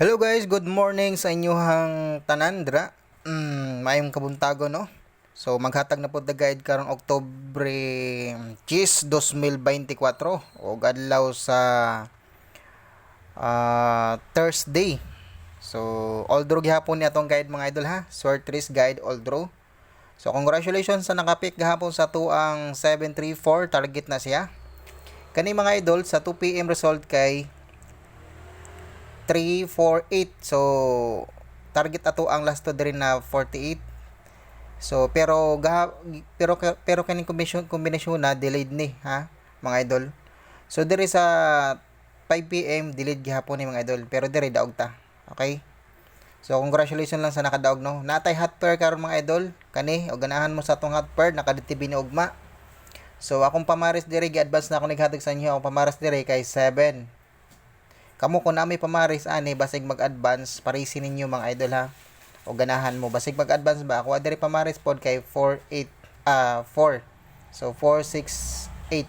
Hello guys, good morning sa inyong tanandra. Mm, mayong kabuntago no. So maghatag na po the guide karong Oktobre 10, 2024 o adlaw sa ah, Thursday. So all draw gihapon ni atong guide mga idol ha. Short trees guide all draw. So congratulations sa nakapik gahapon sa tuang 734 target na siya. Kani mga idol sa 2 PM result kay 348. So target ato ang last to rin na 48. So pero gaha, pero pero kaning combination kombinasyon na delayed ni ha mga idol. So diri sa 5 PM delayed gihapon ni mga idol pero diri daog ta. Okay? So congratulations lang sa nakadaog no. Natay hot pair karon mga idol. Kani o ganahan mo sa tong hot pair nakaditibi ni ugma. So akong pamaris diri gi-advance na ako naghatag sa inyo. Akong pamaris diri kay 7. Kamo kung na may pamaris ani basig mag-advance parisin ninyo mga idol ha. O ganahan mo basig mag-advance ba ako diri pamaris pod kay 48 ah 4. So 468.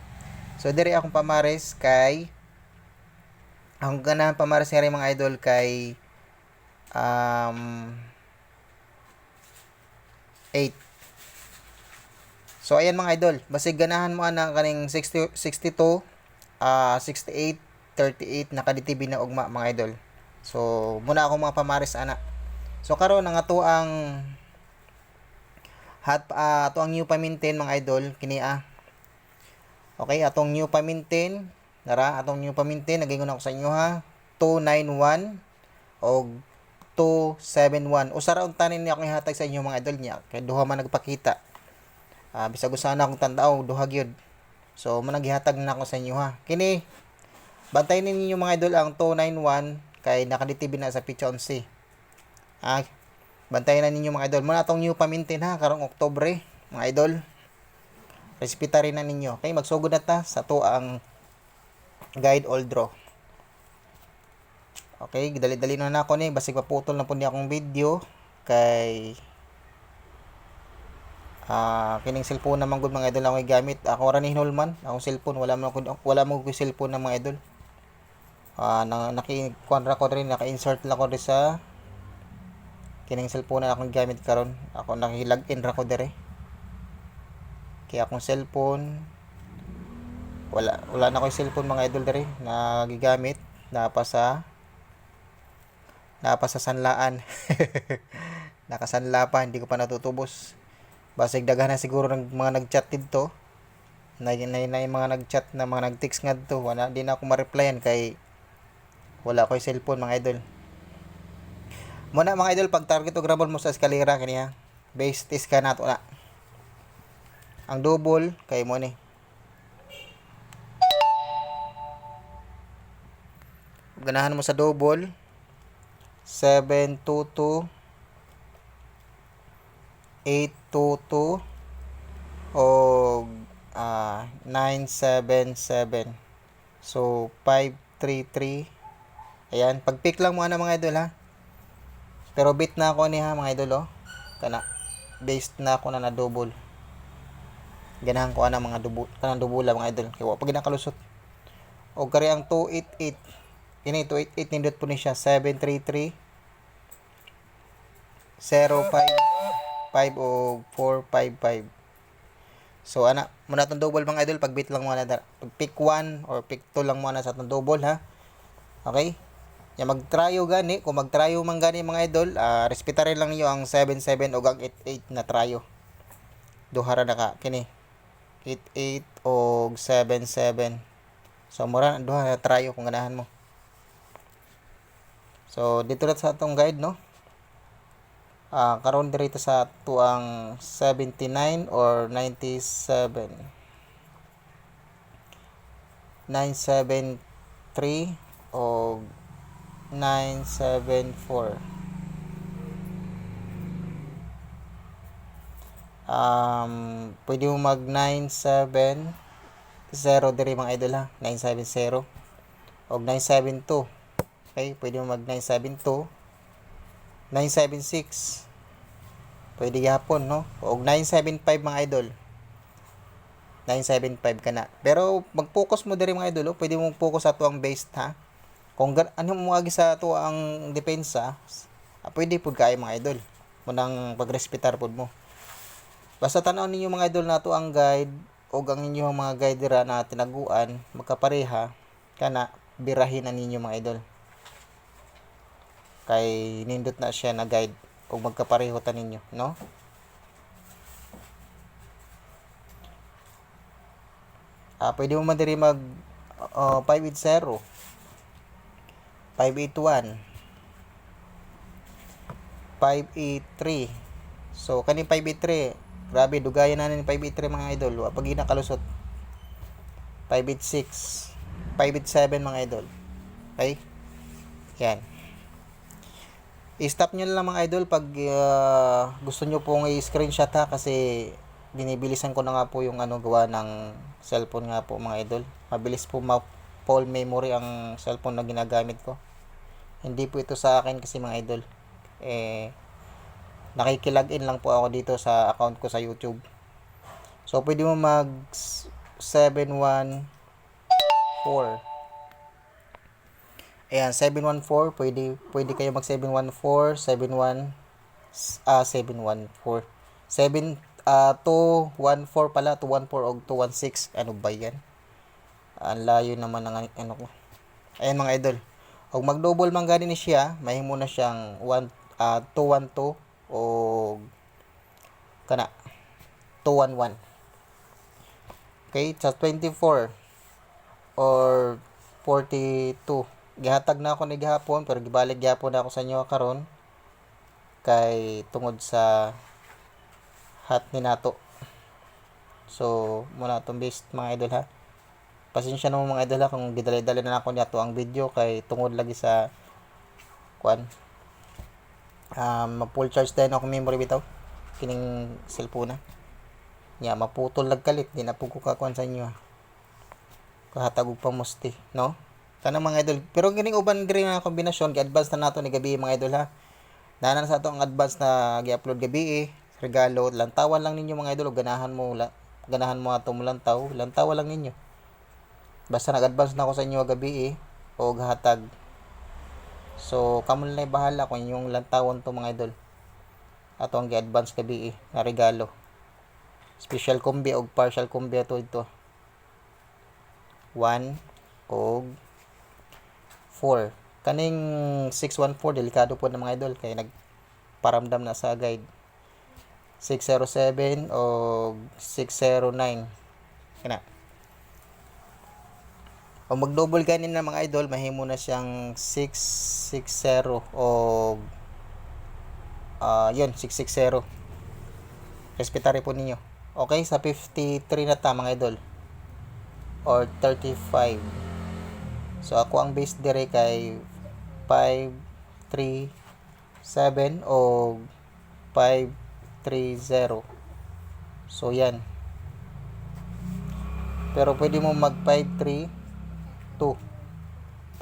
So diri akong pamaris kay ang ganahan pamaris rin mga idol kay um 8. So ayan mga idol, basig ganahan mo ana kaning 60 62 ah 68 38 nakaditibi na ugma mga idol. So muna ako mga pamaris ana. So karon ang ato ang hat uh, ato ang new pamintin mga idol kini ah. Okay, atong new pamintin nara atong new pamintin nagingon ako sa inyo ha. 291 o 271. Usa ra tanin ni ako ihatag sa inyo mga idol niya kay duha man nagpakita. Ah bisag usa na akong tandaw duha gyud. So managihatag na ako sa inyo ha. Kini Bantayin ninyo mga idol ang 291 kay nakaditibi na sa 11. Ah, bantayan na ninyo mga idol. Muna tong new pamintin ha karong Oktobre, mga idol. Respeta rin na ninyo. Okay, magsugod na ta sa to ang guide all draw. Okay, dali-dali na na ako ni basig paputol na po ni akong video kay Ah, uh, kining cellphone naman gud mga idol ako gamit. Ako ra ni Hinulman, akong cellphone wala man ako wala mo ko cellphone na mga idol uh, na, naki kuanra ko rin naka-insert lang ko rin sa kining cellphone na akong gamit karon. Ako naki-log in ra ko dire. Kaya akong cellphone wala wala na ko cellphone mga idol dire na gigamit na pa sa na pa sa sanlaan. Nakasanla pa hindi ko pa natutubos. Basig daghan na siguro ng mga nagchat dito na, na, na, na mga nagchat na mga nagtext nga dito wala din ako ma-replyan kay wala ko cellphone mga idol. Muna mga idol pag target og ramol mo sa eskalera kaniya base test ka nato na ang double kay mo ni. Ganahan mo sa double. 722 822 o uh, 977 so 533 Ayan, pag-pick lang muna mga idol ha. Pero bit na ako ni ha mga idol oh. Kana based na ako na na double. Ganahan ko ana mga double, kanang double mga idol. Kaya pag nakalusot. O kari ang 288. Ini 288 nindot po ni siya 733 055 o 455. So ana, muna tong double mga idol, pag bit lang muna pag pick 1 or pick 2 lang muna sa tong double ha. Okay? Ya magtrayo gani, kung magtrayo man gani mga idol, uh, respetarin lang niyo ang 77 o ang 88 na trayo. Duha ra na ka kini. 88 o 77. So mura duha na trayo kung ganahan mo. So dito na sa atong guide no. Ah uh, karon diri sa tuang 79 or 97. 973 o 974 um, pwede mo mag 970 diri mga idol ha? 970 o 972 okay pwede mo mag 972 976 pwede gihapon no? O 975 mga idol. 975 ka na. Pero mag-focus mo diri mga idol oh. pwede mo focus sa tuang base ha kung gan- ano mo sa to ang depensa ah, pwede pud kay mga idol. Munang pagrespetar pud mo. Basta tanaw ninyo mga idol na to ang guide o ang inyong mga guide dira na tinaguan magkapareha kana birahin na ninyo mga idol. Kay nindot na siya na guide o magkapareho ta ninyo no? Ah pwede mo man diri mag uh, 580 581 583 so kani 583 grabe dugayan na ni 583 mga idol. Wa pag nakalusot. 586 587 mga idol. Okay? Yan. I-stop nyo lang mga idol pag ah, gusto nyo pong i-screenshot ha kasi binibilisan ko na nga po yung ano gawa ng cellphone nga po mga idol. Mabilis po ma full memory ang cellphone na ginagamit ko hindi po ito sa akin kasi mga idol eh nakikilagin lang po ako dito sa account ko sa YouTube so pwede mo mag 714 Ayan, 714, pwede, pwede kayo mag 714, 71, ah, 714. 7, ah, 214 pala, 214 o 216. Ano ba yan? Ang layo naman ng ano ko. Ayan mga idol. Kung mag-double man gani ni siya, mahimo na siyang 1, ah, 212 o kana 211. Okay, sa 24 or 42 gihatag na ako ni gihapon pero gibalik gyapon na ako sa inyo karon kay tungod sa hat ni nato so muna itong best mga idol ha pasensya na mga idol ha kung gidali-dali na ako niya to ang video kay tungod lagi sa kuan um, ma-full charge din ako memory bitaw. Kining cellphone na nya maputol lag kalit di na po ko kakuan sa inyo ha. Kahatag og pamusti no? Kana mga idol. Pero gining uban diri nga kombinasyon gi-advance na nato ni gabi mga idol ha. Nanan sa ato ang advance na gi-upload gabi eh. regalo lantawan lang ninyo mga idol ganahan mo la, ganahan mo ato mo lantaw lantawan lang ninyo basta nag-advance na ako sa inyo gabi eh, og hatag. So kamo na bahala kung yung lantawan to mga idol. Ato ang gi-advance gabi eh, na regalo. Special combi og partial combi ato ito. 1 og 4 kaning 614 delikado po ng mga idol. Kay nagparamdam na sa guide. 607 o 609 kana o mag double ganin na mga idol mahimo na siyang 660 o ah yun 660 respetary po ninyo okay sa 53 na ta mga idol or 35 So ako ang base dire kay 5 3 7 o 5 3 0. So yan. Pero pwede mo mag 5 3 2.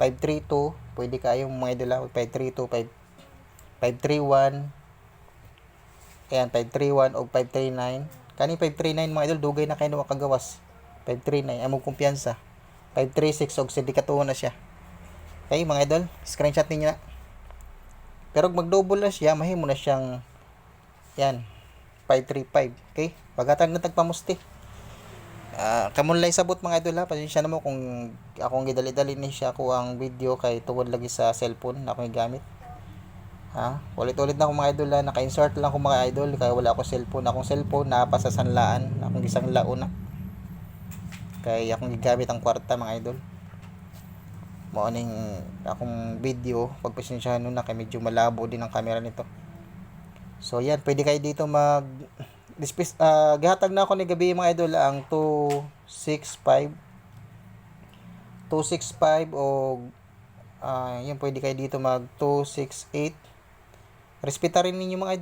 5 3 2, pwede kayo mga idol 5 3 2 5 5 3 1 Ayan, 531 o 539. Kani 539 mga idol, dugay na kayo na makagawas. 539, among kumpiyansa. 536 og sindikatuho na siya. Okay, mga idol, screenshot ninyo na. Pero mag-double na siya, mahimo na siyang yan, 535. Okay? Pagatag na tagpamusti. Uh, kamunlay sabot mga idol ha. Pasensya na mo kung akong gidali-dali ni siya ko ang video kay tungod lagi sa cellphone na akong gamit. Ha? Ulit-ulit na akong mga idol ha. Naka-insert lang akong mga idol kaya wala ako cellphone. Akong cellphone na sa sanlaan. Akong isang laon na kay akong gigamit ang kwarta mga idol mo aning akong video pagpasensyahan nun na kay medyo malabo din ang camera nito so yan pwede kayo dito mag dispis uh, gihatag na ako ni gabi mga idol ang 265 265 o uh, yan pwede kayo dito mag 268 respeta rin ninyo mga idol